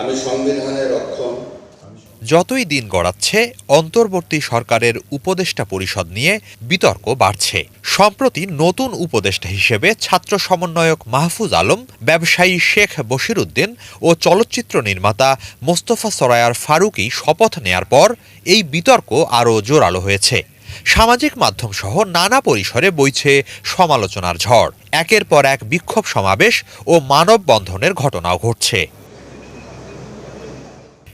আমি সংবিধানের রক্ষণ যতই দিন গড়াচ্ছে, অন্তর্বর্তী সরকারের উপদেষ্টা পরিষদ নিয়ে বিতর্ক বাড়ছে। সম্প্রতি নতুন উপদেষ্টা হিসেবে ছাত্র সমন্বয়ক মাহফুজ আলম, ব্যবসায়ী শেখ বশিরউদ্দিন ও চলচ্চিত্র নির্মাতা মোস্তফা সরায়ার ফারুকি শপথ নেয়ার পর এই বিতর্ক আরও জোরালো হয়েছে। সামাজিক মাধ্যম সহ নানা পরিসরে বইছে সমালোচনার ঝড়। একের পর এক বিক্ষোভ সমাবেশ ও মানববন্ধনের ঘটনাও ঘটছে।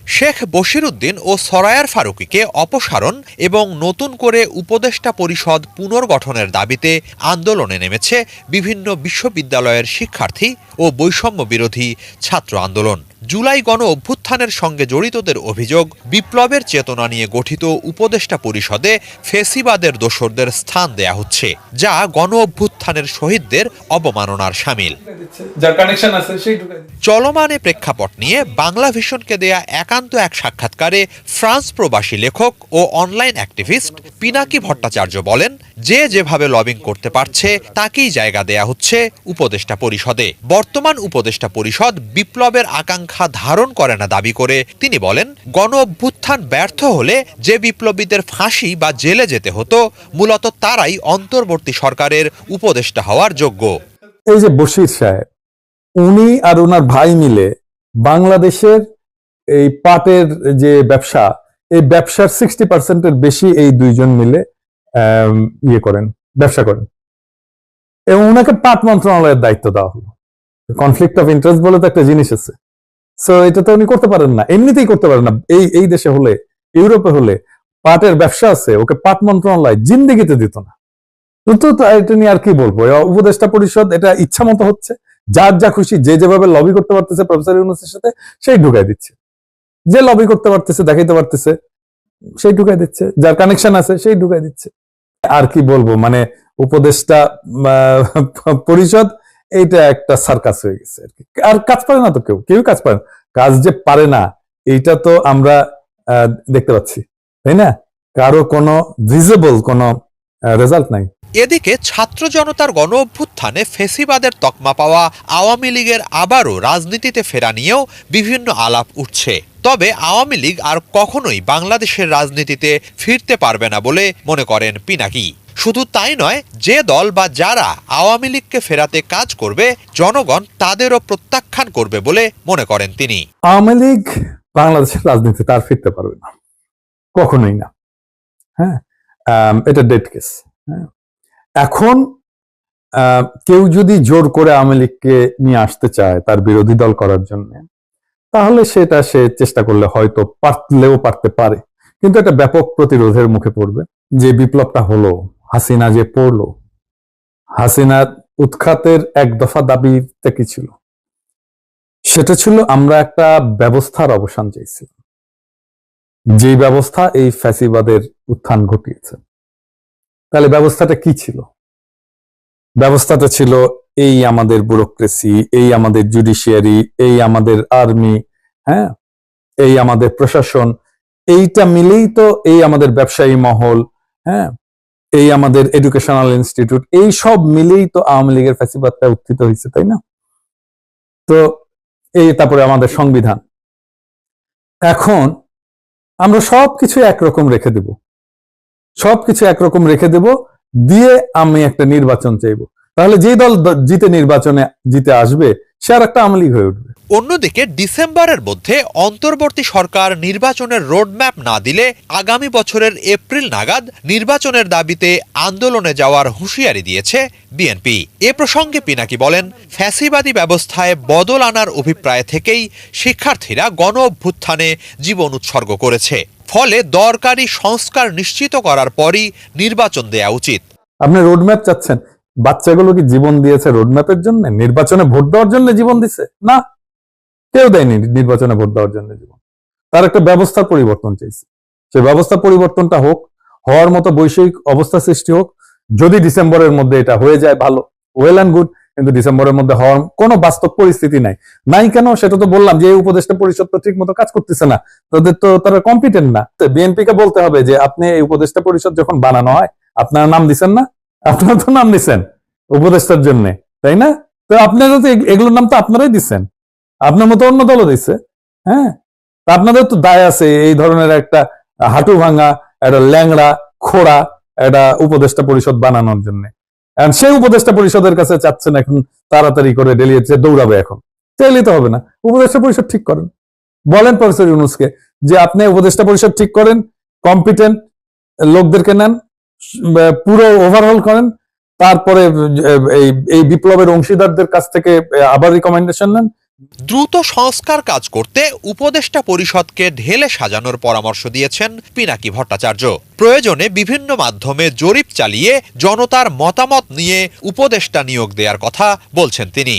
শেখ বশিরউদ্দিন ও সরায়ার ফারুকিকে অপসারণ এবং নতুন করে উপদেষ্টা পরিষদ পুনর্গঠনের দাবিতে আন্দোলনে নেমেছে বিভিন্ন বিশ্ববিদ্যালয়ের শিক্ষার্থী ও বৈষম্য বিরোধী ছাত্র আন্দোলন। জুলাই গণ অভ্যুত্থানের সঙ্গে জড়িতদের অভিযোগ বিপ্লবের চেতনা নিয়ে গঠিত উপদেষ্টা পরিষদে ফেসিবাদের দোসরদের স্থান দেয়া হচ্ছে যা গণ অভ্যুত্থানের শহীদদের অবমাননার সামিল। চলমানে প্রেক্ষাপট নিয়ে বাংলা ভিশনকে দেয়া একান্ত এক সাক্ষাৎকারে ফ্রান্স প্রবাসী লেখক ও অনলাইন অ্যাক্টিভিস্ট পিনাকি ভট্টাচার্য বলেন যে যেভাবে লবিং করতে পারছে তাকেই জায়গা দেয়া হচ্ছে উপদেষ্টা পরিষদে বর্তমান উপদেষ্টা পরিষদ বিপ্লবের আকাঙ্ক্ষা ধারণ করে না দাবি করে। তিনি বলেন গণ অভ্যুত্থান ব্যর্থ হলে যে বিপ্লবীদের ফাঁসি বা জেলে যেতে হতো, মূলত তারাই অন্তর্বর্তী সরকারের উপদেষ্টা হওয়ার যোগ্য। এই যে বশির সাহেব, উনি আর ওনার ভাই মিলে বাংলাদেশের এই পাটের যে ব্যবসা, এই ব্যবসার সিক্সটি পার্সেন্টের বেশি এই দুইজন মিলে ইয়ে করেন, ব্যবসা করেন। এবং ওনাকে পাট মন্ত্রণালয়ের দায়িত্ব দেওয়া হলো। কনফ্লিক্ট অফ ইন্টারেস্ট বলে তো একটা জিনিস আছে। সো এটা তো উনি করতে পারেন না। এমনিতেই করতে পারেন না। এই এই দেশে হলে, ইউরোপে হলে পাটের ব্যবসা আছে, ওকে পাট মন্ত্রণালয় জিন্দিগিতে দিত না। তো এটা নিয়ে আর কি বলব? উপদেষ্টা পরিষদ, এটা ইচ্ছা মতো হচ্ছে, যার যা খুশি, যে যেভাবে লবি করতে পারতেছে প্রফেসর ইউনুসের সাথে, সেই ঢুকাই দিচ্ছে। যে লবি করতে পারতেছে, দেখাইতে পারতেছে, সেই ঢুকাই দিচ্ছে। যার কানেকশন আছে, সেই ঢুকাই দিচ্ছে। আর কি বলব? মানে উপদেষ্টা পরিষদ এইটা একটা সার্কাস হয়ে গেছে আর কি। আর কাজ পারে না তো কেউ কেউ কাজ পারে না। কাজ যে পারে না, এইটা তো আমরা দেখতে পাচ্ছি, তাই না? কারও কোনো ভিজিবল কোনো রেজাল্ট নাই। এদিকে ছাত্র জনতার গণ অভ্যুত্থানে ফেসিবাদের তকমা পাওয়া আওয়ামী লীগের আবারও রাজনীতিতে ফেরা নিয়েও বিভিন্ন আলাপ উঠছে। তবে আওয়ামী লীগ আর কখনোই বাংলাদেশের রাজনীতিতে ফিরতে পারবে না বলে মনে করেন পিনাকি। শুধু তাই নয়, যে দল বা যারা আওয়ামী লীগকে ফেরাতে কাজ করবে, জনগণ তাদেরও প্রত্যাখ্যান করবে বলে মনে করেন তিনি। আওয়ামী লীগ বাংলাদেশের রাজনীতিতে তার ফিরতে পারবে না। কখনোই না। হ্যাঁ? এটা ডেড কেস এখন কেউ যদি জোর করে আওয়ামী লীগকে নিয়ে আসতে চায় তার বিরোধী দল করার জন্য, তাহলে সেটা সে চেষ্টা করলে হয়তো পারলেও পারতে পারে। কিন্তু এটা ব্যাপক প্রতিরোধের মুখে পড়বে। যে বিপ্লবটা হলো হাসিনা যে পড়ল, হাসিনার উৎখাতের এক দফা দাবিতে কি ছিল? সেটা ছিল আমরা একটা ব্যবস্থার অবসান চাইছিলাম যে ব্যবস্থা এই ফ্যাসিবাদের উত্থান ঘটিয়েছে। তাহলে ব্যবস্থাটা কি ছিল? ব্যবস্থাটা ছিল এই আমাদের ব্যুরোক্রেসি, এই আমাদের জুডিশিয়ারি, এই আমাদের আর্মি হ্যাঁ? এই আমাদের প্রশাসন, এইটা মিলেই তো এই আমাদের ব্যবসায়ী মহল হ্যাঁ? এই আমাদের এডুকেশনাল ইনস্টিটিউট এই সব মিলেই তো আওয়ামী লীগের ফ্যাসিবাদটা উত্থিত হয়েছে, তাই না? তো এই তারপরে আমাদের সংবিধান। এখন আমরা সবকিছু একরকম রেখে দেব। সবকিছু একরকম রেখে দেব, দিয়ে আমি একটা নির্বাচন চাইব। তাহলে যে দল জিতে নির্বাচনে জিতে আসবে সে আর একটা আমলি হয়ে উঠবে। অন্যদিকে ডিসেম্বরের মধ্যে অন্তর্বর্তী সরকার নির্বাচনের রোডম্যাপ না দিলে আগামী বছরের এপ্রিল নাগাদ নির্বাচনের দাবিতে আন্দোলনে যাওয়ার হুঁশিয়ারি দিয়েছে বিএনপি। এ প্রসঙ্গে পিনাকি বলেন ফ্যাসিবাদী ব্যবস্থায় বদল আনার অভিপ্রায় থেকেই শিক্ষার্থীরা গণ অভ্যুত্থানে জীবন উৎসর্গ করেছে। ফলে দরকারি সংস্কার নিশ্চিত করার পরই নির্বাচন দেয়া উচিত। আপনি রোডম্যাপ চাচ্ছেন বাচ্চাগুলো কি জীবন দিয়েছে রোডম্যাপের জন্য? নির্বাচনে ভোট দেওয়ার জন্য জীবন দিছে? না। কেউ দেয়নি নির্বাচনে ভোট দেওয়ার জন্য জীবন। তার একটা ব্যবস্থার পরিবর্তন চাইছে। সে ব্যবস্থা পরিবর্তনটা হোক, হওয়ার মতো বৈষয়িক অবস্থা সৃষ্টি হোক, যদি ডিসেম্বরের মধ্যে এটা হয়ে যায়, ভালো। ওয়েল অ্যান্ড গুড কিন্তু ডিসেম্বরের মধ্যে হওয়ার কোনো বাস্তব পরিস্থিতি নাই। নাই কেন? সেটা তো বললাম যে এই উপদেষ্টা পরিষদ তো ঠিক মতো কাজ করতেছে না। তাদের তো, তারা কম্পিটেন্ট না। বিএনপি কে বলতে হবে যে, আপনি এই উপদেষ্টা পরিষদ যখন বানানো হয়, আপনারা নাম দিচ্ছেন না? আপনারা তো নাম দিচ্ছেন উপদেষ্টার জন্য, তাই না? তো আপনারা তো এগুলোর নাম তো আপনারাই দিচ্ছেন আপনার মতো অন্য দলও দিচ্ছে হ্যাঁ? তা আপনাদের তো দায় আছে, এই ধরনের একটা হাঁটু ভাঙা, একটা ল্যাংড়া, খোড়া, একটা উপদেষ্টা পরিষদ বানানোর জন্য। সেই উপদেষ্টা পরিষদের কাছে চাচ্ছেন এখন তাড়াতাড়ি করে ডেলিয়েছে দৌড়াবে এখন। চাইলে তো হবে না, উপদেষ্টা পরিষদ ঠিক করেন। বলেন প্রফেসর ইউনুসকে যে আপনি উপদেষ্টা পরিষদ ঠিক করেন কম্পিটেন্ট লোকদেরকে নেন পুরো ওভারঅল করেন, তারপরে এই এই বিপ্লবের অংশীদারদের কাছ থেকে আবার রিকমেন্ডেশন নেন। দ্রুত সংস্কার কাজ করতে উপদেষ্টা পরিষদকে ঢেলে সাজানোর পরামর্শ দিয়েছেন পিনাকি ভট্টাচার্য। প্রয়োজনে বিভিন্ন মাধ্যমে জরিপ চালিয়ে জনতার মতামত নিয়ে উপদেষ্টা নিয়োগ দেওয়ার কথা বলছেন তিনি।